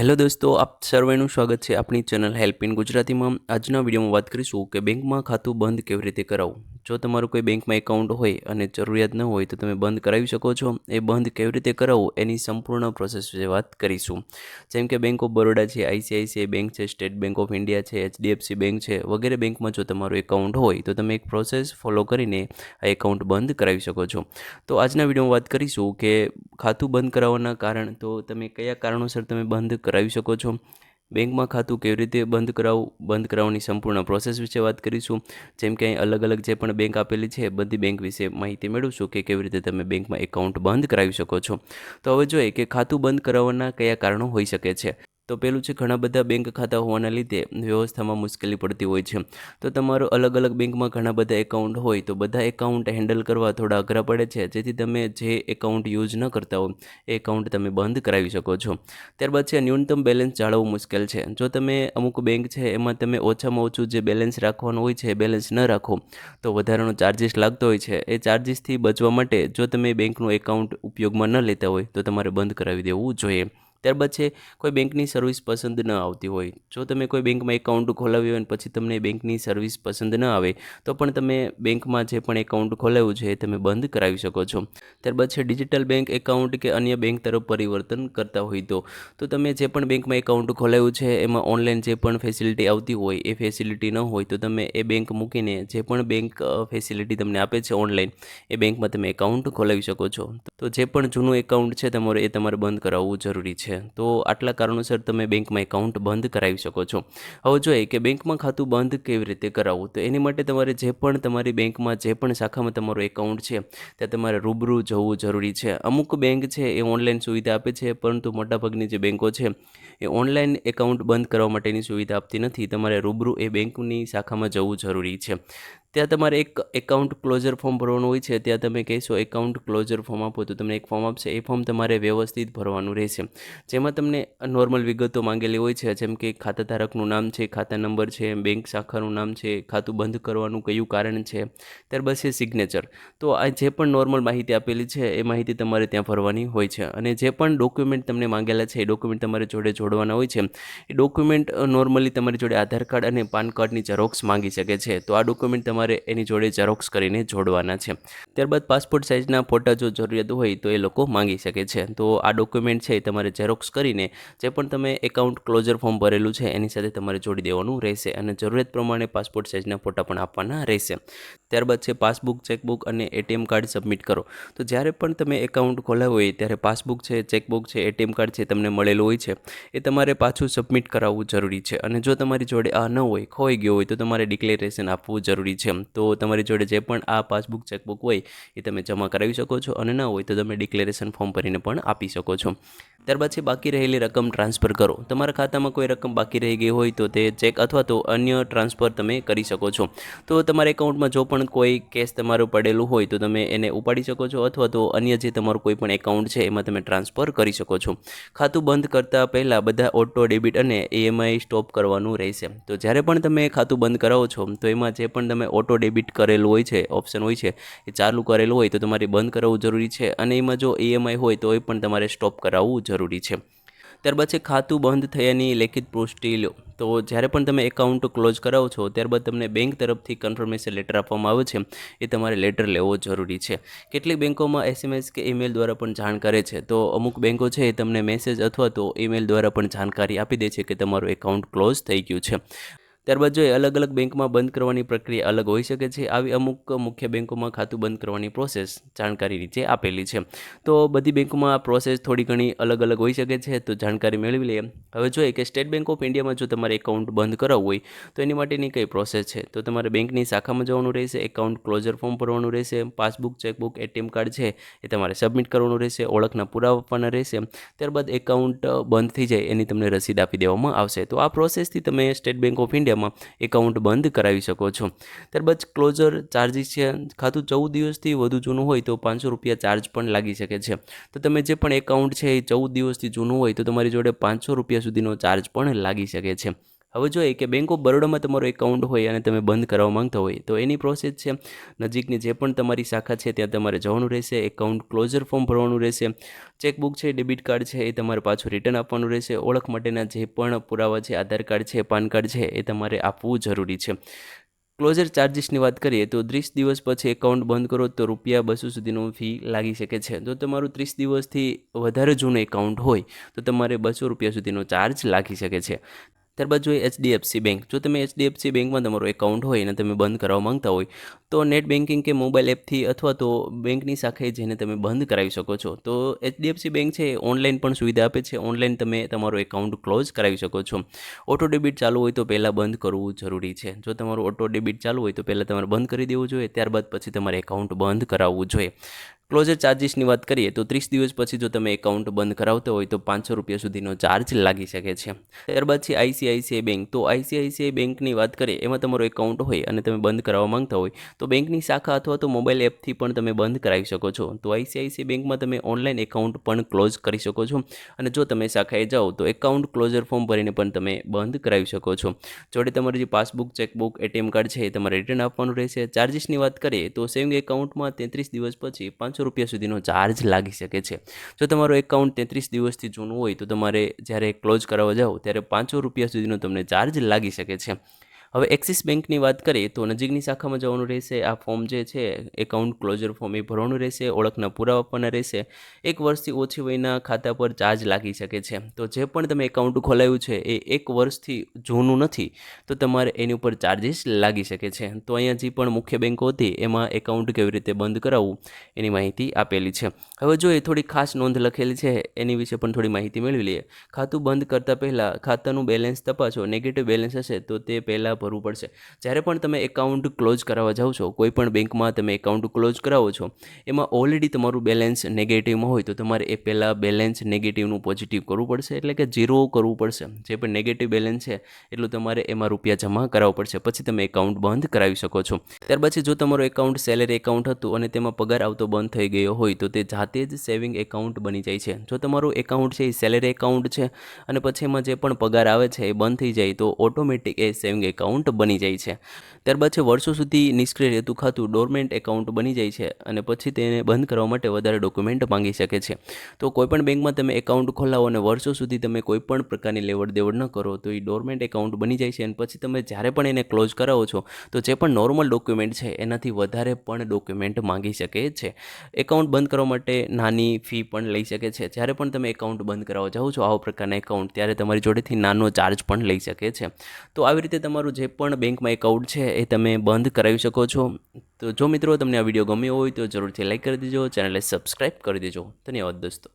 Hello દોસ્તો, આપ સર્વેનું સ્વાગત છે આપણી ચેનલ હેલ્પ ઇન ગુજરાતીમાં. આજના વિડીયોમાં વાત કરીશું કે બેંકમાં ખાતું બંધ કેવી રીતે કરાવવું? જો તમારું કોઈ બેંકમાં એકાઉન્ટ હોય અને જરૂરિયાત ન હોય તો તમે બંધ કરાવી શકો છો. એ બંધ કેવી રીતે કરાવવું એની સંપૂર્ણ પ્રોસેસ વિશે વાત કરીશું. જેમ કે બેંક ઓફ બરોડા છે આઈસીઆઈસીઆઈ બેંક છે સ્ટેટ બેંક ઓફ ઇન્ડિયા છે એચડીએફસી બેંક છે, વગેરે બેંકમાં જો તમારું એકાઉન્ટ હોય તો તમે એક પ્રોસેસ ફોલો કરીને આ એકાઉન્ટ બંધ કરાવી શકો છો. તો આજના વિડીયોમાં વાત કરીશું કે ખાતું બંધ કરાવવાના કારણ. તો તમે કયા કારણોસર તમે બંધ કરાવી શકો છો? બેંકમાં ખાતું કેવી રીતે બંધ કરાવવું બંધ કરાવવાની સંપૂર્ણ પ્રોસેસ વિશે વાત કરીશું. જેમ કે અહીં અલગ અલગ જે પણ બેંક આપેલી છે બધી બેંક વિશે માહિતી મેળવશું કે કેવી રીતે તમે બેંકમાં એકાઉન્ટ બંધ કરાવી શકો છો. તો હવે જોઈએ કે ખાતું બંધ કરાવવાના કયા કારણો હોઈ શકે છે. તો પેલું છે, ઘણા બધા બેંક ખાતા હોવાના લીધે વ્યવસ્થામાં મુશ્કેલી પડતી હોય છે. તો તમારો અલગ અલગ બેંકમાં ઘણા બધા એકાઉન્ટ હોય તો બધા એકાઉન્ટ હેન્ડલ કરવા થોડા અઘરા પડે છે. જેથી તમે જે એકાઉન્ટ યુઝ ન કરતા હો, એ એકાઉન્ટ તમે બંધ કરાવી શકો છો. ત્યારબાદ છે, ન્યૂનતમ બેલેન્સ જાળવવું મુશ્કેલ છે. જો તમે અમુક બેંક છે, એમાં તમે ઓછામાં ઓછું જે બેલેન્સ રાખવાનું હોય છે, એ બેલેન્સ ન રાખો, તો વધારાનો ચાર્જિસ લાગતો હોય છે. એ ચાર્જિસથી બચવા માટે જો તમે બેંકનું એકાઉન્ટ ઉપયોગમાં ન લેતા હોય, તો તમારે બંધ કરાવી દેવું જોઈએ. ત્યારબાદ છે, કોઈ બેંકની સર્વિસ પસંદ ન આવતી હોય. જો તમે કોઈ બેંકમાં એકાઉન્ટ ખોલાવ્યું હોય અને પછી તમને બેંકની સર્વિસ પસંદ ન આવે, તો પણ તમે બેંકમાં જે પણ એકાઉન્ટ ખોલાવ્યું છે એ તમે બંધ કરાવી શકો છો. ત્યારબાદ છે ડિજિટલ બેંક એકાઉન્ટ કે અન્ય બેંક તરફ પરિવર્તન કરતા હોય તો. તો તમે જે પણ બેંકમાં એકાઉન્ટ ખોલાવ્યું છે, એમાં ઓનલાઈન જે પણ ફેસિલિટી આવતી હોય, એ ફેસિલિટી ન હોય, તો તમે એ બેંક મૂકીને જે પણ બેંક ફેસિલિટી તમને આપે છે ઓનલાઈન એ બેંકમાં તમે એકાઉન્ટ ખોલાવી શકો છો. તો જે પણ જૂનું એકાઉન્ટ છે તમારે એ તમારે બંધ કરાવવું જરૂરી છે. તો આટલા કારણોસર તમે બેંકમાં એકાઉન્ટ બંધ કરાવી શકો છો. હવે જોઈએ કે બેંકમાં ખાતું બંધ કેવી રીતે કરાવવું? તો એની માટે તમારે જે પણ તમારી બેંકમાં જે પણ શાખામાં તમારું એકાઉન્ટ છે ત્યાં તમારે રૂબરૂ જવું જરૂરી છે. અમુક બેંક છે એ ઓનલાઈન સુવિધા આપે છે, પરંતુ મોટાભાગની જે બેંકો છે એ ઓનલાઈન એકાઉન્ટ બંધ કરવા માટેની સુવિધા આપતી નથી. તમારે રૂબરૂ એ બેંકની શાખામાં જવું જરૂરી છે. ત્યાં તમારે એક એકાઉન્ટ ક્લોઝર ફોર્મ ભરવાનું હોય છે, ત્યાં તમે કહેશો એકાઉન્ટ ક્લોઝર ફોર્મ આપો તો તમને એક ફોર્મ આપશે. એ ફોર્મ તમારે વ્યવસ્થિત ભરવાનું રહેશે. જેમાં તમને નોર્મલ વિગતો માંગેલી હોય છે, જેમ કે ખાતા ધારકનું નામ છે, ખાતા નંબર છે બેંક શાખાનું નામ છે, ખાતું બંધ કરવાનું કયું કારણ છે ત્યારબાદ છે સિગ્નેચર તો આ જે પણ નોર્મલ માહિતી આપેલી છે, એ માહિતી તમારે ત્યાં ભરવાની હોય છે. અને જે પણ ડોક્યુમેન્ટ તમને માંગેલા છે, એ ડોક્યુમેન્ટ તમારે જોડે જોડવાના હોય છે. એ ડોક્યુમેન્ટ નોર્મલી તમારી જોડે આધાર કાર્ડ અને પાન કાર્ડની ઝેરોક્સ માંગી શકે છે. તો આ ડોક્યુમેન્ટ તમારે તમારે એની જોડે ઝેરોક્સ કરીને જોડવાના છે. ત્યારબાદ પાસપોર્ટ સાઇઝના ફોટા જો જરૂરિયાત હોય તો એ લોકો માંગી શકે છે. તો આ ડોક્યુમેન્ટ છે એ તમારે ઝેરોક્સ કરીને જે પણ તમે એકાઉન્ટ ક્લોઝર ફોર્મ ભરેલું છે એની સાથે તમારે જોડી દેવાનું રહેશે અને જરૂરિયાત પ્રમાણે પાસપોર્ટ સાઇઝના ફોટા પણ આપવાના રહેશે. ત્યારબાદ છે પાસબુક ચેકબુક અને એટીએમ કાર્ડ સબમિટ કરો. તો જ્યારે પણ તમે એકાઉન્ટ ખોલાવ્યું હોય ત્યારે પાસબુક છે ચેકબુક છે એટીએમ કાર્ડ છે તમને મળેલું હોય છે એ તમારે પાછું સબમિટ કરાવવું જરૂરી છે. અને જો તમારી જોડે આ ન હોય ખોઈ ગયો હોય તો તમારે ડિક્લેરેશન આપવું જરૂરી છે. તો તમારી જોડે જે પણ આ પાસબુક, ચેકબુક હોય એ તમે જમા કરાવી શકો છો અને ના હોય તો તમે ડિક્લેરેશન ફોર્મ ભરીને પણ આપી શકો છો. ત્યારબાદ છે બાકી રહેલી રકમ ટ્રાન્સફર કરો. તમારા ખાતામાં કોઈ રકમ બાકી રહી ગઈ હોય તો તે ચેક અથવા તો અન્ય ટ્રાન્સફર તમે કરી શકો છો. તો તમારા એકાઉન્ટમાં જો પણ કોઈ કેશ તમારું પડેલું હોય તો તમે એને ઉપાડી શકો છો અથવા તો અન્ય જે તમારું કોઈ પણ એકાઉન્ટ છે એમાં તમે ટ્રાન્સફર કરી શકો છો. ખાતું બંધ કરતાં પહેલાં બધા ઓટો ડેબિટ અને ઈએમઆઈ સ્ટોપ કરવાનું રહેશે. તો જ્યારે પણ તમે ખાતું બંધ કરાવો છો, તો એમાં જે પણ તમે ઓટો ડેબિટ કરેલું હોય છે, ઓપ્શન હોય છે, એ ચાલુ કરેલું હોય તો તમારે બંધ કરાવવું જરૂરી છે અને એમાં જો ઈએમઆઈ હોય તો એ પણ તમારે સ્ટોપ કરાવવું જરૂરી છે. ત્યારબાદ છે ખાતું બંધ થયાની લેખિત પુષ્ટિ લો. તો જ્યારે પણ તમે એકાઉન્ટ ક્લોઝ કરાવો છો, ત્યારબાદ તમને બેંક તરફથી કન્ફર્મેશન લેટર આપવામાં આવે છે. એ તમારે લેટર લેવો જરૂરી છે. કેટલીક બેંકોમાં એસએમએસ કે ઈમેલ દ્વારા પણ જાણ કરે છે. તો અમુક બેંકો છે એ તમને મેસેજ અથવા તો ઈમેલ દ્વારા પણ જાણકારી આપી દે છે કે તમારું એકાઉન્ટ ક્લોઝ થઈ ગયું છે. ત્યારબાદ જોઈએ અલગ અલગ બેંકમાં બંધ કરવાની પ્રક્રિયા અલગ હોઈ શકે છે, આવી અમુક મુખ્ય બેંકોમાં ખાતું બંધ કરવાની પ્રોસેસ જાણકારી નીચે આપેલી છે. તો બધી બેંકોમાં આ પ્રોસેસ થોડી ઘણી અલગ અલગ હોઈ શકે છે, તો જાણકારી મેળવી લઈએ. હવે જોઈએ કે સ્ટેટ બેંક ઓફ ઇન્ડિયામાં જો તમારે એકાઉન્ટ બંધ કરાવવું હોય, તો એની માટેની કઈ પ્રોસેસ છે? તો તમારે બેંકની શાખામાં જવાનું રહેશે, એકાઉન્ટ ક્લોઝર ફોર્મ ભરવાનું રહેશે, પાસબુક, ચેકબુક, એટીએમ કાર્ડ છે એ તમારે સબમિટ કરવાનું રહેશે, ઓળખના પુરાવા આપવાના રહેશે. ત્યારબાદ એકાઉન્ટ બંધ થઈ જાય એની તમને રસીદ આપી દેવામાં આવશે. તો આ પ્રોસેસથી તમે સ્ટેટ બેંક ઓફ ઇન્ડિયા ઇન્ડિયામાં એકાઉન્ટ બંધ કરાવી શકો છો. ત્યારબાદ ક્લોઝર ચાર્જિસ છે. ખાતું ચૌદ દિવસથી વધુ જૂનું હોય તો પાંચસો રૂપિયા ચાર્જ પણ લાગી શકે છે. તો તમે જે પણ એકાઉન્ટ છે એ ચૌદ દિવસથી જૂનું હોય તો તમારી જોડે પાંચસો રૂપિયા સુધીનો ચાર્જ પણ લાગી શકે છે. હવે જોઈએ કે બેંક ઓફ બરોડામાં તમારો એકાઉન્ટ હોય અને તમે બંધ કરાવવા માંગતા હોય, તો એની પ્રોસેસ છે. નજીકની જે પણ તમારી શાખા છે, ત્યાં તમારે જવાનું રહેશે એકાઉન્ટ ક્લોઝર ફોર્મ ભરવાનું રહેશે ચેકબુક છે ડેબિટ કાર્ડ છે, એ તમારે પાછું રિટર્ન આપવાનું રહેશે. ઓળખ માટેના જે પણ પુરાવા છે, આધાર કાર્ડ છે, પાન કાર્ડ છે, એ તમારે આપવું જરૂરી છે. ક્લોઝર ચાર્જિસની વાત કરીએ, તો ત્રીસ દિવસ પછી એકાઉન્ટ બંધ કરો, તો રૂપિયા બસો સુધીનો ફી લાગી શકે છે. જો તમારું ત્રીસ દિવસથી વધારે જૂનું એકાઉન્ટ હોય, તો તમારે બસો રૂપિયા સુધીનો ચાર્જ લાગી શકે છે. ત્યારબાદ જોઈએ એચડીએફસી બેંક, જો તમે એચડીએફસી બેંકમાં તમારું એકાઉન્ટ હોય અને તમે બંધ કરાવવા માંગતા હોય, તો નેટ બેન્કિંગ કે મોબાઈલ એપથી અથવા તો બેંકની શાખાએ જઈને તમે બંધ કરાવી શકો છો. તો એચડીએફસી બેંક છે ઓનલાઈન પણ સુવિધા આપે છે. ઓનલાઈન તમે તમારું એકાઉન્ટ ક્લોઝ કરાવી શકો છો. ઓટો ડેબિટ ચાલુ હોય તો પહેલાં બંધ કરવું જરૂરી છે. જો તમારું ઓટો ડેબિટ ચાલુ હોય તો પહેલાં તમારે બંધ કરી દેવું જોઈએ. ત્યારબાદ પછી તમારે એકાઉન્ટ બંધ કરાવવું જોઈએ. ક્લોઝર ચાર્જિસની વાત કરીએ તો ત્રીસ દિવસ પછી જો તમે એકાઉન્ટ બંધ કરાવતા હોય તો પાંચસો રૂપિયા સુધીનો ચાર્જ લાગી શકે છે. ત્યારબાદ છે આઈસીઆઈસીઆઈ બેંક. તો આઈસીઆઈસીઆઈ બેંકની વાત કરીએ, એમાં તમારો એકાઉન્ટ હોય અને તમે બંધ કરાવવા માંગતા હોય, તો બેંકની શાખા અથવા તો મોબાઈલ એપથી પણ તમે બંધ કરાવી શકો છો. તો આઈસીઆઈસીઆઈ બેંકમાં તમે ઓનલાઈન એકાઉન્ટ પણ ક્લોઝ કરી શકો છો. અને જો તમે શાખાએ જાઓ, તો એકાઉન્ટ ક્લોઝર ફોર્મ ભરીને પણ તમે બંધ કરાવી શકો છો. જોડે તમારી જે પાસબુક ચેકબુક એટીએમ કાર્ડ છે એ તમારે રિટર્ન આપવાનું રહેશે. ચાર્જિસની વાત કરીએ, તો સેવિંગ એકાઉન્ટમાં તેત્રીસ દિવસ પછી પાંચસો પાંચસો રૂપિયા સુધીનો ચાર્જ લાગી શકે છે. જો તમારો એકાઉન્ટ તેત્રીસ દિવસથી જૂનું હોય તો તમારે જ્યારે ક્લોઝ કરાવવા જાઓ ત્યારે પાંચસો રૂપિયા સુધીનો તમને ચાર્જ લાગી શકે છે. હવે એક્સિસ બેંકની વાત કરીએ તો નજીકની શાખામાં જવાનું રહેશે, આ ફોર્મ જે છે, એકાઉન્ટ ક્લોઝર ફોર્મ એ ભરવાનું રહેશે, ઓળખના પુરાવા આપવાના રહેશે. એક વર્ષથી ઓછી વયના ખાતા પર ચાર્જ લાગી શકે છે. તો જે પણ તમે એકાઉન્ટ ખોલાવ્યું છે એ એક વર્ષથી જૂનું નથી, તો તમારે એની ઉપર ચાર્જિસ લાગી શકે છે. તો અહીંયા જે પણ મુખ્ય બેંકો હતી એમાં એકાઉન્ટ કેવી રીતે બંધ કરાવવું, એની માહિતી આપેલી છે. હવે જો એ થોડી ખાસ નોંધ લખેલી છે, એની વિશે પણ થોડી માહિતી મેળવી લઈએ. ખાતું બંધ કરતાં પહેલાં ખાતાનું બેલેન્સ તપાસો નેગેટિવ બેલેન્સ હશે તો તે પહેલાં ભરવું પડશે. જ્યારે પણ તમે એકાઉન્ટ ક્લોઝ કરાવવા જાઓ છો, કોઈ પણ બેંકમાં તમે એકાઉન્ટ ક્લોઝ કરાવો છો, એમાં ઓલરેડી તમારું બેલેન્સ નેગેટિવમાં હોય તો તમારે એ પહેલાં બેલેન્સ નેગેટિવનું પોઝિટિવ કરવું પડશે, એટલે કે ઝીરો કરવું પડશે. જે પણ નેગેટિવ બેલેન્સ છે, એટલું તમારે એમાં રૂપિયા જમા કરાવવા પડશે. પછી તમે એકાઉન્ટ બંધ કરાવી શકો છો. ત્યાર પછી જો તમારું એકાઉન્ટ સેલેરી એકાઉન્ટ હતું અને તેમાં પગાર આવતો બંધ થઈ ગયો હોય, તો તે જાતે જ સેવિંગ એકાઉન્ટ બની જાય છે. જો તમારું એકાઉન્ટ છે એ સેલેરી એકાઉન્ટ છે, અને પછી એમાં જે પણ પગાર આવે છે એ બંધ થઈ જાય, તો ઓટોમેટિક એ સેવિંગ એકાઉન્ટ એકાઉન્ટ બની જાય છે. ત્યારબાદ છે, વર્ષો સુધી નિષ્ક્રિય રહેતું ખાતું ડોરમેન્ટ એકાઉન્ટ બની જાય છે અને પછી તેને બંધ કરવા માટે વધારે ડોક્યુમેન્ટ માંગી શકે છે. તો કોઈપણ બેંકમાં તમે એકાઉન્ટ ખોલાવો અને વર્ષો સુધી તમે કોઈપણ પ્રકારની લેવડ દેવડ ન કરો, તો એ ડોરમેન્ટ એકાઉન્ટ બની જાય છે અને પછી તમે જ્યારે પણ એને ક્લોઝ કરાવો છો, તો જે પણ નોર્મલ ડોક્યુમેન્ટ છે, એનાથી વધારે પણ ડોક્યુમેન્ટ માંગી શકે છે. એકાઉન્ટ બંધ કરવા માટે નાની ફી પણ લઈ શકે છે. જ્યારે પણ તમે એકાઉન્ટ બંધ કરાવવા જાઓ છો, આવા પ્રકારના એકાઉન્ટ ત્યારે તમારી જોડેથી નાનો ચાર્જ પણ લઈ શકે છે. તો આવી રીતે તમારું જે પણ બેંકમાં એકાઉન્ટ છે એ તમે બંધ કરાવી શકો છો. તો જો મિત્રો તમને આ વીડિયો ગમ્યો હોય તો જરૂરથી લાઈક કરી દેજો, ચેનલને સબસ્ક્રાઈબ કરી દેજો. ધન્યવાદ દોસ્તો.